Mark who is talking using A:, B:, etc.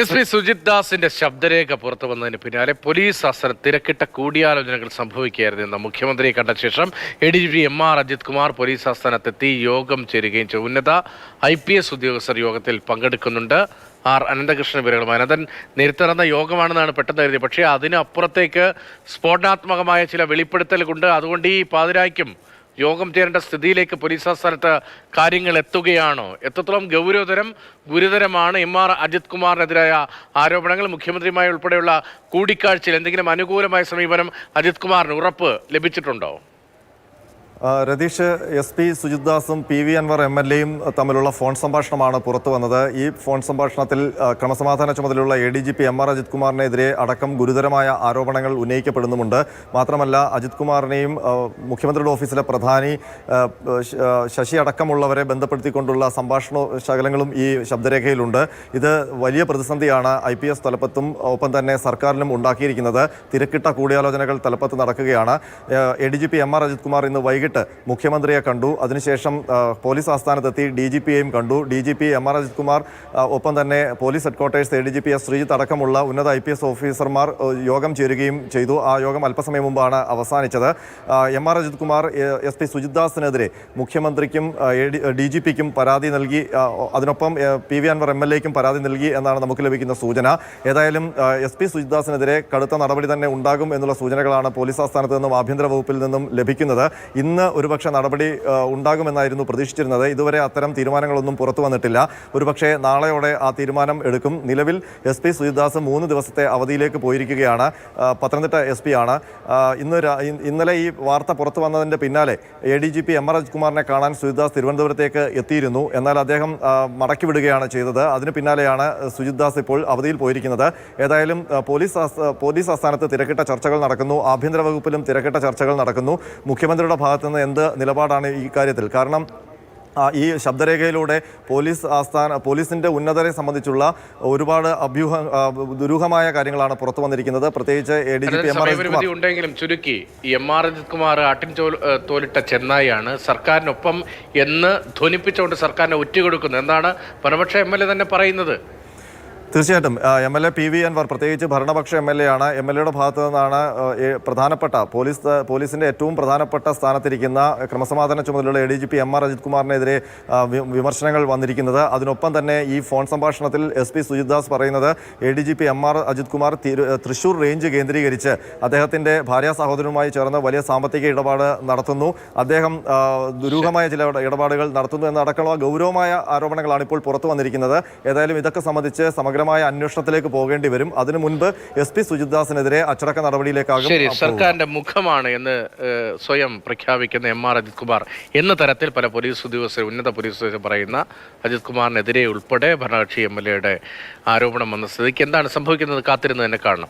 A: S P Sujith ദാസിന്റെ ശബ്ദരേഖ പുറത്തു വന്നതിന് പിന്നാലെ പോലീസ് ആസ്ഥാനം തിരക്കിട്ട കൂടിയാലോചനകൾ സംഭവിക്കുകയായിരുന്നു എന്ന മുഖ്യമന്ത്രിയെ കണ്ട ശേഷം A D G P M R Ajith Kumar police ആസ്ഥാനത്തെത്തി യോഗം ചേരുകയും ചെയ്തു. ഉന്നത ഐ പി എസ് ഉദ്യോഗസ്ഥർ യോഗത്തിൽ പങ്കെടുക്കുന്നുണ്ട്. ആർ അനന്തകൃഷ്ണൻ വിവരങ്ങളും അനന്തൻ നേരത്തെ നടന്ന യോഗമാണെന്നാണ് പെട്ടെന്ന് കരുതിയത്. പക്ഷേ അതിനപ്പുറത്തേക്ക് സ്ഫോടനാത്മകമായ ചില വെളിപ്പെടുത്തലുകൊണ്ട് അതുകൊണ്ട് ഈ പാതിരായ്ക്കും യോഗം ചേരേണ്ട സ്ഥിതിയിലേക്ക് പോലീസ് ആസ്ഥാനത്ത് കാര്യങ്ങൾ എത്തുകയാണോ? എത്രത്തോളം ഗൗരവതരം ഗുരുതരമാണ് എം ആർ അജിത് കുമാറിനെതിരായ ആരോപണങ്ങൾ? മുഖ്യമന്ത്രിയുമായി ഉൾപ്പെടെയുള്ള കൂടിക്കാഴ്ചയിൽ എന്തെങ്കിലും അനുകൂലമായ സമീപനം അജിത് കുമാറിന് ഉറപ്പ് ലഭിച്ചിട്ടുണ്ടോ?
B: Ratheesh S P Sujith ദാസും P V Anvar M L എയും തമ്മിലുള്ള ഫോൺ സംഭാഷണമാണ് പുറത്തു വന്നത്. ഈ ഫോൺ സംഭാഷണത്തിൽ ക്രമസമാധാന ചുമതലയുള്ള A D G P M R Ajith കുമാറിനെതിരെ അടക്കം ഗുരുതരമായ ആരോപണങ്ങൾ ഉന്നയിക്കപ്പെടുന്നുമുണ്ട്. മാത്രമല്ല അജിത് കുമാറിനെയും മുഖ്യമന്ത്രിയുടെ ഓഫീസിലെ പ്രധാനി ശശി അടക്കമുള്ളവരെ ബന്ധപ്പെടുത്തിക്കൊണ്ടുള്ള സംഭാഷണ ശകലങ്ങളും ഈ ശബ്ദരേഖയിലുണ്ട്. ഇത് വലിയ പ്രതിസന്ധിയാണ് ഐ പി എസ് തലപ്പത്തും ഒപ്പം തന്നെ സർക്കാരിലും ഉണ്ടാക്കിയിരിക്കുന്നത്. തിരക്കിട്ട കൂടിയാലോചനകൾ തലപ്പത്ത് നടക്കുകയാണ്. A D G P M R Ajith Kumar ഇന്ന് വൈകിട്ട് മുഖ്യമന്ത്രിയെ കണ്ടു. അതിനുശേഷം പോലീസ് ആസ്ഥാനത്തെത്തി ഡി ജി പിയെയും കണ്ടു. D G P M R Ajith Kumar ഒപ്പം തന്നെ police headquarters A D G P S Sreejith അടക്കമുള്ള ഉന്നത ഐ പി എസ് ഓഫീസർമാർ യോഗം ചേരുകയും ചെയ്തു. ആ യോഗം അല്പസമയം മുമ്പാണ് അവസാനിച്ചത്. M R Ajith Kumar S P Sujith ദാസിനെതിരെ മുഖ്യമന്ത്രിക്കും ഡി ജി പിക്കും പരാതി നൽകി അതിനൊപ്പം P V Anvar M L എക്കും പരാതി നൽകി എന്നാണ് നമുക്ക് ലഭിക്കുന്ന സൂചന. ഏതായാലും എസ് പി സുജിത്ദാസിനെതിരെ കടുത്ത നടപടി തന്നെ ഉണ്ടാകും എന്നുള്ള സൂചനകളാണ് പോലീസ് ആസ്ഥാനത്ത് നിന്നും ആഭ്യന്തര വകുപ്പിൽ നിന്നും ലഭിക്കുന്നത്. ഇന്ന് ഒരുപക്ഷെ നടപടി ഉണ്ടാകുമെന്നായിരുന്നു പ്രതീക്ഷിച്ചിരുന്നത്. ഇതുവരെ അത്തരം തീരുമാനങ്ങളൊന്നും പുറത്തു വന്നിട്ടില്ല. ഒരുപക്ഷെ നാളെയോടെ ആ തീരുമാനം എടുക്കും. നിലവിൽ എസ് പി സുജിദാസ് മൂന്ന് ദിവസത്തെ അവധിയിലേക്ക് പോയിരിക്കുകയാണ്. പത്തനംതിട്ട എസ് പി ആണ്. ഇന്ന് ഇന്നലെ ഈ വാർത്ത പുറത്തു വന്നതിന്റെ പിന്നാലെ A D G P M R അജ്കുമാറിനെ കാണാൻ സുജിദാസ് തിരുവനന്തപുരത്തേക്ക് എത്തിയിരുന്നു. എന്നാൽ അദ്ദേഹം മടക്കി വിടുകയാണ് ചെയ്തത്. അതിന് പിന്നാലെയാണ് സുജിദാസ് ഇപ്പോൾ അവധിയിൽ പോയിരിക്കുന്നത്. ഏതായാലും പോലീസ് പോലീസ് ആസ്ഥാനത്ത് തിരക്കിട്ട ചർച്ചകൾ നടക്കുന്നു. ആഭ്യന്തര വകുപ്പിലും തിരക്കിട്ട ചർച്ചകൾ നടക്കുന്നു. മുഖ്യമന്ത്രിയുടെ ഭാഗത്തു നിന്ന് എന്ത് നിലപാടാണ് ഈ കാര്യത്തിൽ? കാരണം ഈ ശബ്ദരേഖയിലൂടെ പോലീസ് ആസ്ഥാന പോലീസിന്റെ ഉന്നതരെ സംബന്ധിച്ചുള്ള ഒരുപാട് അഭ്യൂഹ ദുരൂഹമായ കാര്യങ്ങളാണ് പുറത്തു വന്നിരിക്കുന്നത്. പ്രത്യേകിച്ച് A D G P M R Ajith
A: ഉണ്ടെങ്കിലും ചുരുക്കി എം ആർ അജിത് കുമാർ ആട്ടിൻ തോലിട്ട ചെന്നായിയാണ് സർക്കാരിനൊപ്പം എന്ന് ധ്വനിപ്പിച്ചുകൊണ്ട് സർക്കാരിനെ ഒറ്റുകൊടുക്കുന്നത് എന്താണ്? വനപക്ഷ എം എൽ എ തന്നെ പറയുന്നത്.
B: തീർച്ചയായിട്ടും. M L A P V Anvar പ്രത്യേകിച്ച് ഭരണപക്ഷ എം എൽ എ ആണ്. എം എൽ എയുടെ ഭാഗത്തു നിന്നാണ് പ്രധാനപ്പെട്ട പോലീസ് പോലീസിന്റെ ഏറ്റവും പ്രധാനപ്പെട്ട സ്ഥാനത്തിരിക്കുന്ന ക്രമസമാധാന ചുമതലയുള്ള A D G P M R Ajith കുമാറിനെതിരെ വിമർശനങ്ങൾ വന്നിരിക്കുന്നത്. അതിനൊപ്പം തന്നെ ഈ ഫോൺ സംഭാഷണത്തിൽ എസ് പി സുജിത് ദാസ് പറയുന്നത് A D G P M R Ajith Kumar Thrissur range കേന്ദ്രീകരിച്ച് അദ്ദേഹത്തിന്റെ ഭാര്യ സഹോദരനുമായി ചേർന്ന് വലിയ സാമ്പത്തിക ഇടപാട് നടത്തുന്നു. അദ്ദേഹം ദുരൂഹമായ ചില ഇടപാടുകൾ നടത്തുന്നു എന്നടക്കമുള്ള ഗൗരവമായ ആരോപണങ്ങളാണ് ഇപ്പോൾ പുറത്തു വന്നിരിക്കുന്നത്. ഏതായാലും ഇതൊക്കെ സംബന്ധിച്ച് സമഗ്രമായ അന്വേഷണത്തിലേക്ക് പോകേണ്ടി വരും. അതിനു മുൻപ് എസ് പി സുജിത്ദാസിനെതിരെ അച്ചടക്ക നടപടിയിലേക്കാകും
A: ശരി സർക്കാരിന്റെ മുഖമാണ് എന്ന് സ്വയം പ്രഖ്യാപിക്കുന്ന എം ആർ അജിത് കുമാർ. എന്ന തരത്തിൽ പല പോലീസ് ഉദ്യോഗസ്ഥർ ഉന്നത പോലീസ് ഉദ്യോഗസ്ഥർ പറയുന്ന അജിത് കുമാറിനെതിരെ ഉൾപ്പെടെ ഭരണകക്ഷി എം എൽ എയുടെ ആരോപണം വന്ന സ്ഥിതിക്ക് എന്താണ് സംഭവിക്കുന്നത്? കാത്തിരുന്ന് തന്നെ കാണണം.